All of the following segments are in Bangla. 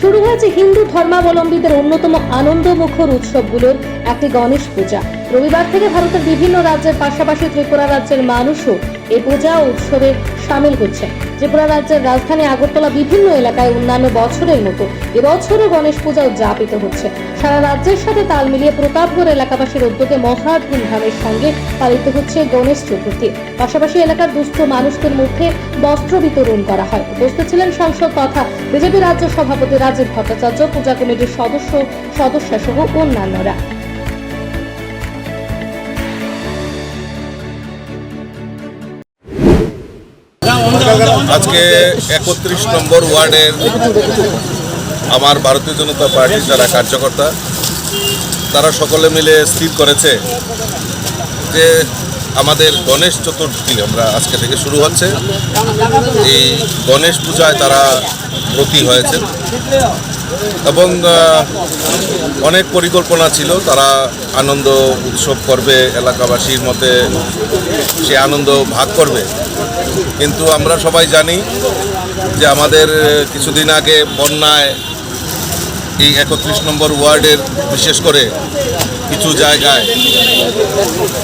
শুরু হয়েছে হিন্দু ধর্মাবলম্বীদের অন্যতম আনন্দমুখর উৎসবগুলোর একটি গণেশ পূজা। রবিবার থেকে ভারতের বিভিন্ন রাজ্যের পাশাপাশি ত্রিপুরা রাজ্যের মানুষও এই পূজা উৎসবে সামিল হচ্ছে ত্রিপুরা রাজ্যের রাজধানী আগরতলা বিভিন্ন এলাকায় অন্যান্য বছরের মতো এবছরও গণেশ পূজা উদযাপিত হচ্ছে। সারা রাজ্যের সাথে তাল মিলিয়ে প্রতাপগড় এলাকাবাসীর উদ্যোগে মহা ধুমধামের সঙ্গে পালিত হচ্ছে গণেশ চতুর্থী। পাশাপাশি এলাকার দুস্থ মানুষদের মধ্যে বস্ত্র বিতরণ করা হয়। উপস্থিত ছিলেন সাংসদ তথা বিজেপি রাজ্য সভাপতি রাজীব ভট্টাচার্য, পূজা কমিটির সদস্য সদস্যা সহ অন্যান্যরা। আজকে একত্রিশ নম্বর ওয়ার্ডের আমার ভারতীয় জনতা পার্টির যারা কার্যকর্তা, তারা সকলে মিলে স্থির করেছে যে আমাদের গণেশ চতুর্থী আমরা আজকে থেকে শুরু হচ্ছে। এই গণেশ পূজায় তারা ব্রতী হয়েছে এবং অনেক পরিকল্পনা ছিল, তারা আনন্দ উৎসব করবে, এলাকাবাসীর মধ্যে সে আনন্দ ভাগ করবে। কিন্তু আমরা সবাই জানি যে আমাদের কিছুদিন আগে বন্যায় এই একত্রিশ নম্বর ওয়ার্ডের, বিশেষ করে কিছু জায়গায়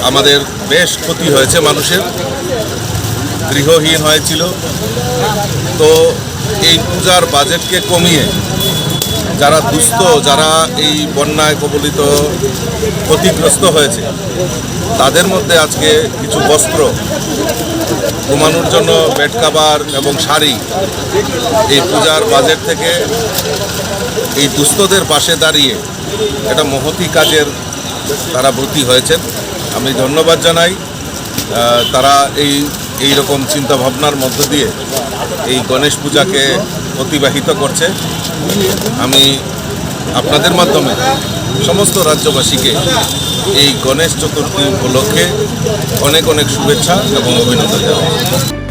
আমাদের বেশ ক্ষতি হয়েছে মানুষের। গৃহহীন হয়েছিল। তো এই পূজার বাজেটকে কমিয়ে যারা দুস্থ, যারা এই বন্যায় কবলিত, ক্ষতিগ্রস্ত হয়েছে, তাদের মধ্যে আজকে কিছু বস্ত্র ঘুমানোর জন্য বেড কাভার এবং শাড়ি এই পূজার বাজেট থেকে এই দুস্থদের পাশে দাঁড়িয়ে এটা মহতি কাজের তারা ব্রতী হয়েছেন। আমি ধন্যবাদ জানাই তারা এই এই রকম চিন্তাভাবনার মধ্য দিয়ে এই গণেশ পূজাকে অতিবাহিত করছে। আমি আপনাদের মাধ্যমে সমস্ত রাজ্যবাসীকে এই গণেশ চতুর্থী উপলক্ষে অনেক অনেক শুভেচ্ছা এবং অভিনন্দন জানাই।